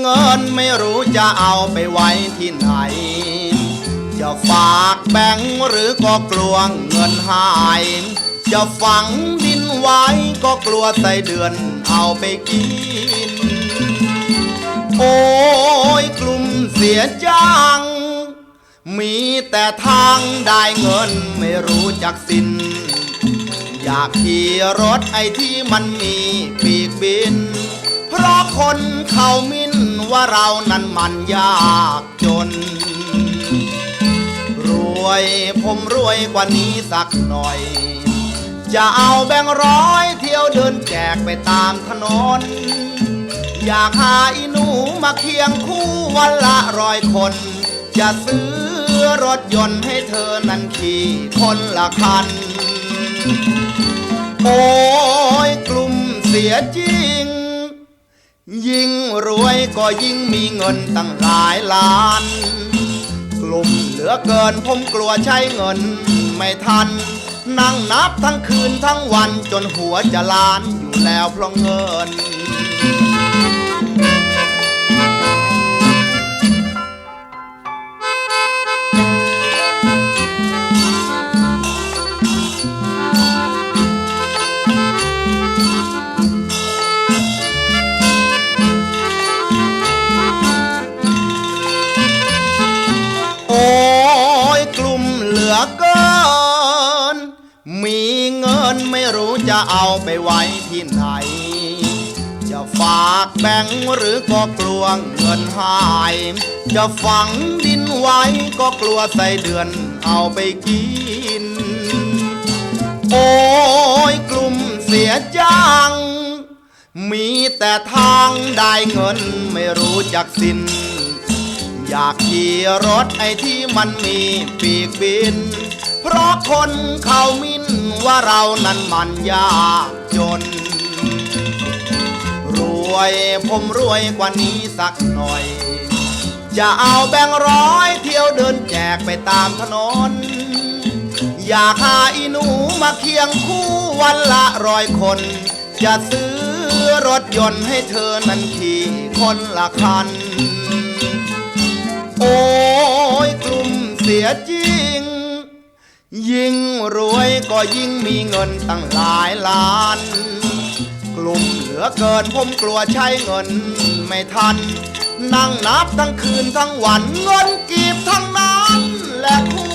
เงินไม่รู้จะเอาไปไว้ที่ไหน จะฝากแบงค์หรือก็กลัวเงินหาย จะฝังดินไว้ก็กลัวใส่เดือนเอาไปกิน โอ้ยกลุ่มเสียจัง มีแต่ทางได้เงินไม่รู้จักสิน้น อยากขี่รถไอ้ที่มันมีปีกบิน เพราะคนเขามิน ว่าเรานั้นมันยากจน รวยผมรวยกว่านี้สักหน่อย จะเอาแบงค์ร้อยเที่ยวเดินแจกไปตามถนน อยากหาอีหนูมาเคียงคู่วันละร้อยคน จะซื้อรถยนต์ให้เธอนั้นขี่คนละคัน โอ้ยกลุ่มเสียจริง ยิ่งรวยก็ยิ่งมีเงินตั้งหลายล้าน กลุ่มเหลือเกินผมกลัวใช้เงินไม่ทัน นั่งนับทั้งคืนทั้งวันจนหัวจะล้านอยู่แล้วเพราะเงินโนไม่รู้จะเอาไปไว้ที่ไหน จะฝากแบงค์หรือก็กลัวเงินหาย จะฝังดินไว้ก็กลัวใส่เดือนเอาไปกิน โอ้ยกลุ่มเสียจัง มีแต่ทางได้เงินไม่รู้จักสิน้น อยากขี่รถไอ้ที่มันมีปีกบิน เพราะคนเขามิน ว่าเรานั้นมันยากจน รวยผมรวยกว่านี้สักหน่อย จะเอาแบงค์ร้อยเที่ยวเดินแจกไปตามถนน อยากหาอีหนูมาเคียงคู่วันละร้อยคน จะซื้อรถยนต์ให้เธอนั้นขี่คนละคัน โอ้ยกลุ่มเสียจริง ยิ่งรว ก็ยิ่งมีเงินตั้งหลายล้าน กลุ่มเหลือเกินผมกลัวใช้เงินไม่ทัน นั่งนับทั้งคืนทั้งวันเงินกีบทั้งนั้นและคู